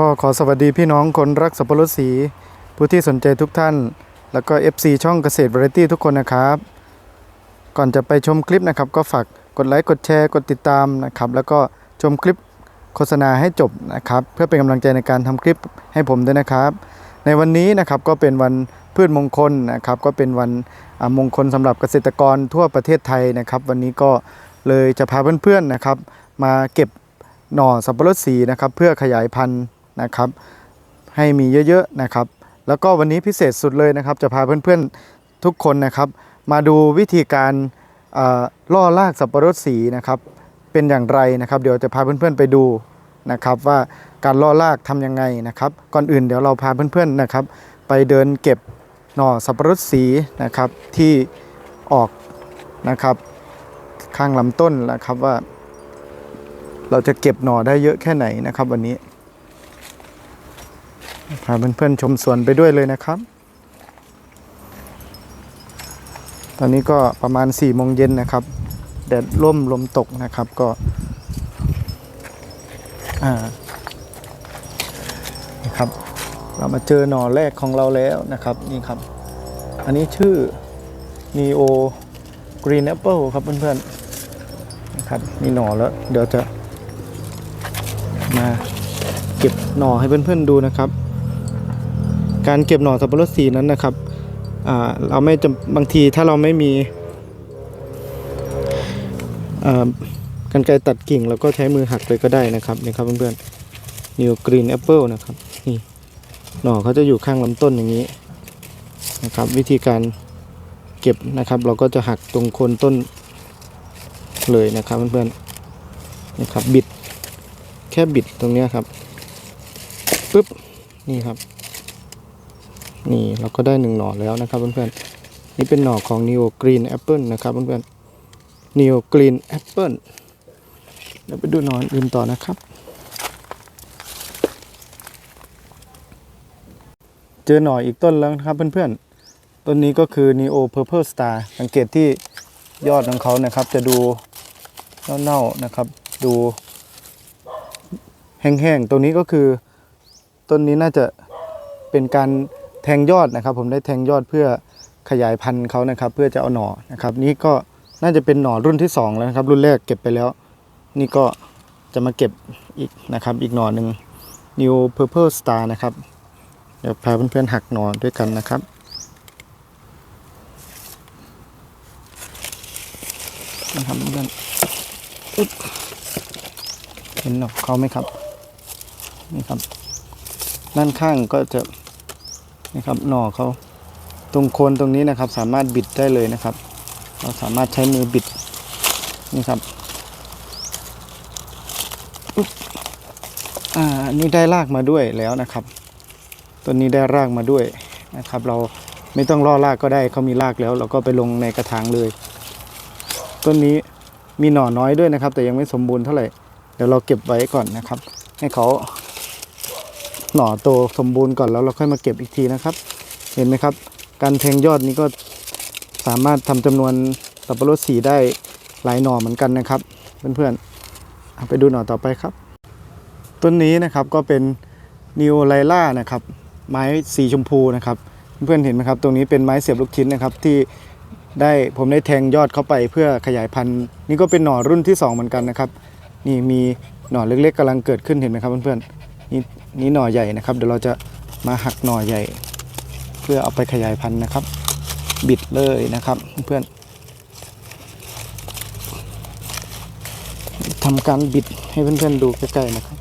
ก็ขอสวัสดีพี่น้องคนรักสับปะรดสี ผู้ที่สนใจทุกท่าน แล้วก็ FC ช่องเกษตรวาไรตี้ทุกคนนะครับ ก่อนจะไปชมคลิปนะครับ ก็ฝากกดไลค์กดแชร์กดติดตามนะครับ แล้วก็ชมคลิปโฆษณาให้จบนะครับ เพื่อเป็นกำลังใจในการทำคลิปให้ผมด้วยนะครับ ในวันนี้นะครับก็เป็นวันพืชมงคลนะครับ ก็เป็นวันมงคลสำหรับเกษตรกรทั่วประเทศไทยนะครับ วันนี้ก็เลยจะพาเพื่อนๆนะครับ มาเก็บหน่อสับปะรดสีนะครับ เพื่อขยายพันธุ์ นะครับ ให้มีเยอะๆนะครับ แล้วก็วันนี้พิเศษสุดเลยนะครับ จะพาเพื่อนๆทุกคนนะครับ มาดูวิธีการล่อลากสับปะรดสีนะครับ เป็นอย่างไรนะครับ เดี๋ยวจะพาเพื่อนๆไปดูนะครับ ว่าการล่อลากทำยังไงนะครับ ก่อนอื่นเดี๋ยวเราพาเพื่อนๆนะครับ ไปเดินเก็บหน่อสับปะรดสีนะครับที่ออกนะครับข้างลำต้นนะครับว่า เราจะเก็บหน่อได้เยอะแค่ไหนนะครับ วันนี้ พาเพื่อนๆชมสวนไปด้วยเลยนะครับ ตอนนี้ก็ประมาณ4ี่โมงเย็นนะครับแดดร่มลมตกนะครับก็อ่าครับ เรามาเจอหน่อแรกของเราแล้วนะครับนี่ครับ อันนี้ชื่อ neo green apple ครับเพื่อนๆนะครับนี่หน่อแล้ว เดี๋ยวจะมาเก็บหน่อให้เพื่อนๆดูนะครับ การเก็บหน่อสับปะรดสีนั้นนะครับเราไม่จำบางทีถ้าเราไม่มีกันไกรตัดกิ่งเราก็ใช้มือหักเลยก็ได้นะครับนี่ครับเพื่อนๆ New Green Apple นะครับนี่หน่อเขาจะอยู่ข้างลำต้นอย่างนี้นะครับ วิธีการเก็บนะครับ เราก็จะหักตรงโคนต้นเลยนะครับเพื่อนๆนะครับบิดแค่บิดตรงนี้ครับปึ๊บนี่ครับ นี่เราก็ได้หนึ่งหน่อแล้วนะครับเพื่อนๆนี่เป็นหน่อของ Neo Green Apple นะครับเพื่อนๆ Neo Green Apple เดี๋ยวไปดูหน่ออื่นต่อนะครับ เจอหน่ออีกต้นแล้วนะครับเพื่อนๆ ต้นนี้ก็คือ Neo Purple Star สังเกตที่ยอดของเขานะครับ จะดูเน่าๆนะครับ ดูแห้งๆ ตรงนี้ก็คือต้นนี้น่าจะเป็นการ แทงยอดนะครับ ผมได้แทงยอดเพื่อขยายพันธุ์เขานะครับ เพื่อจะเอาหน่อนะครับ นี่ก็น่าจะเป็นหน่อรุ่นที่สองแล้วนะครับ รุ่นแรกเก็บไปแล้ว นี่ก็จะมาเก็บอีกนะครับ อีกหน่อหนึ่ง New Purple Star นะครับ เดี๋ยวพาเพื่อนๆหักหน่อด้วยกันนะครับนะครับเพื่อนเห็นหนอกเขาไหมครับ นี่ครับ ด้านข้างก็จะ นี่ครับหน่อเขาตรงโคนตรงนี้นะครับ สามารถบิดได้เลยนะครับ เราสามารถใช้มือบิดนี่ครับอ่านนี่ได้รากมาด้วยแล้วนะครับต้นนี้ได้รากมาด้วยนะครับ เราไม่ต้องล่อรากก็ได้เขามีรากแล้ว เราก็ไปลงในกระถางเลยต้นนี้มีหน่อน้อยด้วยนะครับ แต่ยังไม่สมบูรณ์เท่าไหร่เดี๋ยวเราเก็บไว้ก่อนนะครับ ให้เขา หน่อโตสมบูรณ์ก่อนแล้วเราค่อยมาเก็บอีกทีนะครับ เห็นไหมครับ การแทงยอดนี้ก็สามารถทำจำนวนสับปะรดสีได้หลายหน่อเหมือนกันนะครับ เพื่อนๆไปดูหน่อต่อไปครับ ต้นนี้นะครับก็เป็นนิวไลล่านะครับ ไม้สีชมพูนะครับ เพื่อนๆเห็นไหมครับ ตรงนี้เป็นไม้เสียบลูกชิ้นนะครับที่ได้ผมได้แทงยอดเข้าไปเพื่อขยายพันธุ์นี่ก็เป็นหน่อรุ่นที่สองเหมือนกันนะครับ นี่มีหน่อเล็กๆกำลังเกิดขึ้นเห็นไหมครับเพื่อนๆนี่ นี่หน่อใหญ่นะครับ เดี๋ยวเราจะมาหักหน่อใหญ่ เพื่อเอาไปขยายพันธุ์นะครับ บิดเลยนะครับเพื่อนทำการบิดให้เพื่อนๆดูใกล้ๆนะครับ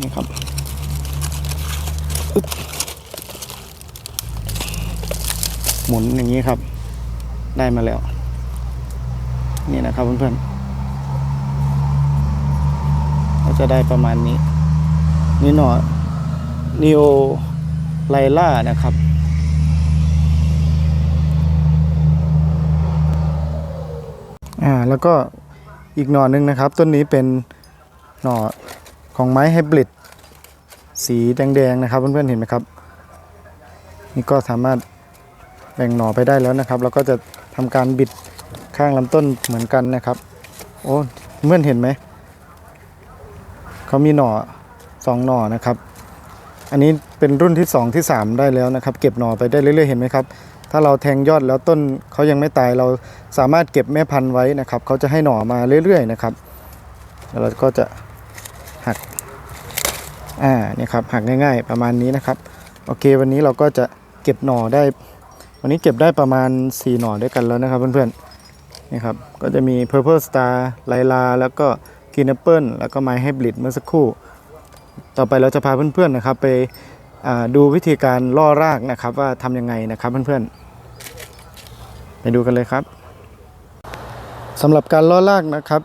นี่ครับอึ๊บหมุนอย่างนี้ครับ ได้มาแล้ว นี่นะครับเพื่อนๆก็จะได้ประมาณนี้ นี่หน่อนิโอไลล่านะครับ อ่า แล้วก็อีกหน่อหนึ่งนะครับ ต้นนี้เป็นหน่อของไม้ไฮบริดสีแดงๆนะครับ เพื่อนๆเห็นไหมครับ นี่ก็สามารถแบ่งหน่อไปได้แล้วนะครับ แล้วก็จะทำการบิดข้างลำต้นเหมือนกันนะครับ โอ้เพื่อนเห็นไหมเขามีหน่อ สองหน่อนะครับ อันนี้เป็นรุ่นที่สองที่สามได้แล้วนะครับ เก็บหน่อไปได้เรื่อยๆเห็นไหมครับ ถ้าเราแทงยอดแล้วต้นเขายังไม่ตายเราสามารถเก็บแม่พันธุ์ไว้นะครับเขาจะให้หน่อมาเรื่อยๆนะครับแล้วเราก็จะหักอ่าเนี่ยครับหักง่าย ๆ ประมาณนี้นะครับโอเค วันนี้เราก็จะเก็บหน่อได้ วันนี้เก็บได้ประมาณ 4 หน่อด้วยกันแล้วนะครับเพื่อนๆนี่ครับก็จะมี Purple Star ไลลาแล้วก็ Green Apple แล้วก็ My Hybrid เมื่อสักครู่ ต่อไปเราจะพาเพื่อนๆนะครับ ไปดูวิธีการล่อรากนะครับ ว่าทำยังไงนะครับเพื่อนๆ ไปดูกันเลยครับสำหรับการล่อรากนะครับ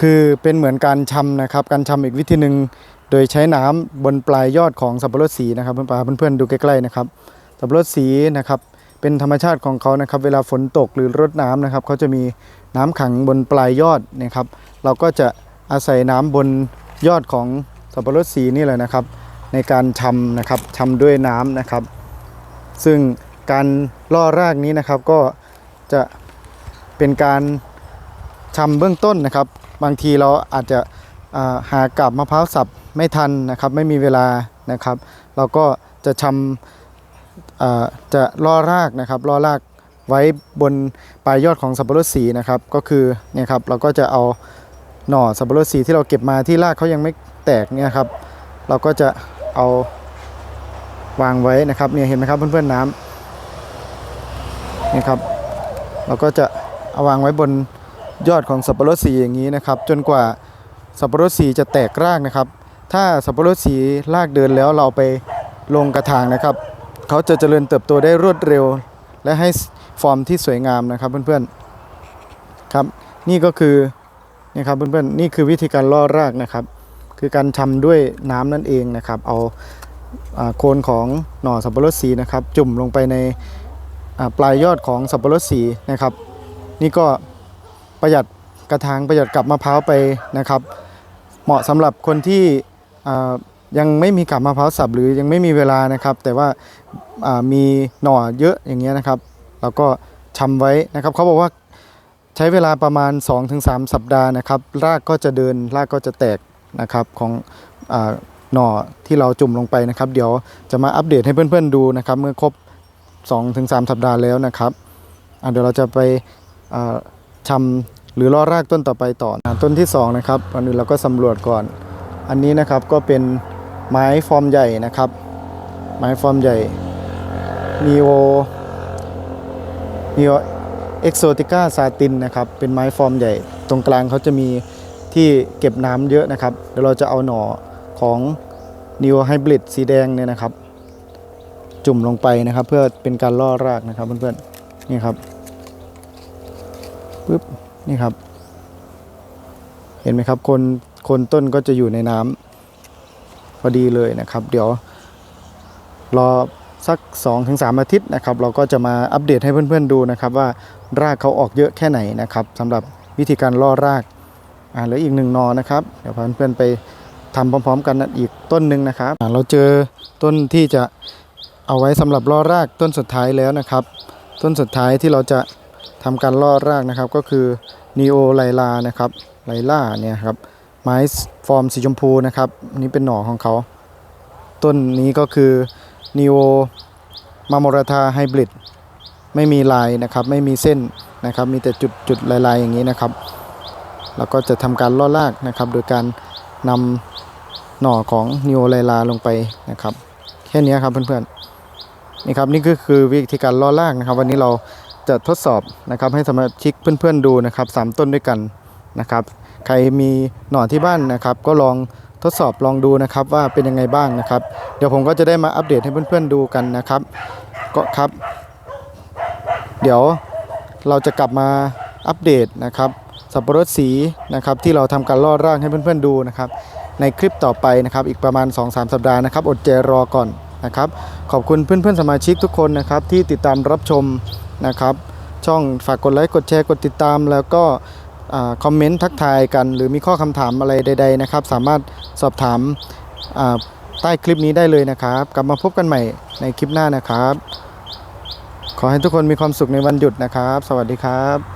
คือเป็นเหมือนการชำนะครับ การชำอีกวิธีหนึ่งโดยใช้น้ำบนปลายยอดของสับปะรดสีนะครับเพื่อนๆเพื่อนๆดูใกล้ๆนะครับสับปะรดสีนะครับ เป็นธรรมชาติของเขานะครับ เวลาฝนตกหรือรดน้ำนะครับเขาจะมีน้ำขังบนปลายยอดนะครับ เราก็จะ อาศัยน้ำบนยอดของสับปะรดสีนี่แหละนะครับ ในการชำนะครับชำด้วยน้ำนะครับ ซึ่งการล่อรากนี้นะครับก็จะเป็นการชำเบื้องต้นนะครับ บางทีเราอาจจะาหากับมะพร้าวสับไม่ทันนะครับ ไม่มีเวลานะครับ เราก็จะชำอ่าจะล่อรากนะครับล่อรากไว้บนปลายยอดของสับปะรดสีนะครับ ก็คือเนี่ยครับเราก็จะเอา หน่อสับปะรดสีที่เราเก็บมาที่รากเขายังไม่แตกเนี่ยครับ เราก็จะเอาวางไว้นะครับเนี่ยเห็นไหมครับเพื่อนๆน้ำนี่ครับ เราก็จะเอาวางไว้บนยอดของสับปะรดสีอย่างนี้นะครับ จนกว่าสับปะรดสีจะแตกรากนะครับ ถ้าสับปะรดสีรากเดินแล้วเราไปลงกระถางนะครับเขาจะเจริญเติบโตได้รวดเร็ว และให้ฟอร์มที่สวยงามนะครับเพื่อนๆครับ นี่ก็คือ นี่ครับเพื่อนๆนี่คือวิธีการล่อรากนะครับ คือการทำด้วยน้ำนั่นเองนะครับ เอาโคนของหน่อสับปะรดสีนะครับ จุ่มลงไปในปลายยอดของสับปะรดสีนะครับ นี่ก็ประหยัดกระถางประหยัดกับมะพร้าวไปนะครับ เหมาะสำหรับคนที่ยังไม่มีกับมะพร้าวสับหรือยังไม่มีเวลานะครับ แต่ว่ามีหน่อเยอะอย่างเงี้ยนะครับ เราก็ชำไว้นะครับเขาบอกว่า ใช้เวลาประมาณ 2-3 สัปดาห์นะครับ รากก็จะเดินรากก็จะแตกนะครับของอาหน่อที่เราจุ่มลงไปนะครับ เดี๋ยวจะมาอัปเดตให้เพื่อนๆดูนะครับ เมื่อครบ 2-3 สัปดาห์แล้วนะครับเดี๋ยวเราจะไปอ่าชำหรือล่อรากต้นต่อไปต่ออะต้นที่สองนะครับก่อนอื่นเราก็สำรวจก่อน อันนี้นะครับก็เป็นไม้ฟอร์มใหญ่นะครับ ไม้ฟอร์มใหญ่ Neo Neo Exotica Satin นะครับเป็นไม้ฟอร์มใหญ่ ตรงกลางเขาจะมีที่เก็บน้ำเยอะนะครับ เดี๋ยวเราจะเอาหน่อของ Neo Hybrid สีแดงเนี่ยนะครับ จุ่มลงไปนะครับ เพื่อเป็นการล่อรากนะครับเพื่อนๆนี่ครับปึ๊บนี่ครับ เห็นไหมครับคนคนต้นก็จะอยู่ในน้ำพอดีเลยนะครับ เดี๋ยวรอ สัก 2-3 อาทิตย์นะครับเราก็จะมาอัปเดตให้เพื่อนๆดูนะครับว่ารากเขาออกเยอะแค่ไหนนะครับสำหรับวิธีการล่อรากอ่าเหลืออีกหนึ่งนอนะครับเดี๋ยวพาเพื่อนๆไปทำพร้อม ๆ กันอีกต้นหนึ่งนะครับเราเจอต้นที่จะเอาไว้สำหรับล่อรากต้นสุดท้ายแล้วนะครับ ต้นสุดท้ายที่เราจะทำการล่อรากนะครับ ก็คือนีโอไลลานะครับไลล่าเนี่ยครับไม้ฟอร์มสีชมพูนะครับนนี้เป็นหน่อของเขา ต้นนี้ก็คือ นีโอมาโมราธาไฮบริดไม่มีลายนะครับ ไม่มีเส้นนะครับ มีแต่จุดจุดลายๆอย่างนี้นะครับ แล้วก็จะทำการล่อรากนะครับ โดยการนำหน่อของนีโอไลลาลงไปนะครับ แค่นี้ครับเพื่อนๆนี่ครับนี่ก็คือวิธีการล่อรากนะครับ วันนี้เราจะทดสอบนะครับให้สมาชิกเพื่อนๆดูนะครับสามต้นด้วยกันนะครับ ใครมีหน่อที่บ้านนะครับ ก็ลอง ทดสอบลองดูนะครับว่าเป็นยังไงบ้างนะครับ เดี๋ยวผมก็จะได้มาอัปเดตให้เพื่อนๆดูกันนะครับ ก็ครับ เดี๋ยวเราจะกลับมาอัปเดตนะครับสับปะรดสีนะครับที่เราทำการล่อร่างให้เพื่อนๆดูนะครับ ในคลิปต่อไปนะครับ อีกประมาณ 2-3 สัปดาห์นะครับ อดใจรอก่อนนะครับ ขอบคุณเพื่อนๆสมาชิกทุกคนนะครับที่ติดตามรับชมนะครับ ช่องฝากกดไลค์กดแชร์กดติดตามแล้วก็ คอมเมนต์ทักทายกัน หรือมีข้อคำถามอะไรใด ๆ นะครับ สามารถสอบถามใต้คลิปนี้ได้เลยนะครับ กลับมาพบกันใหม่ในคลิปหน้านะครับ ขอให้ทุกคนมีความสุขในวันหยุดนะครับ สวัสดีครับ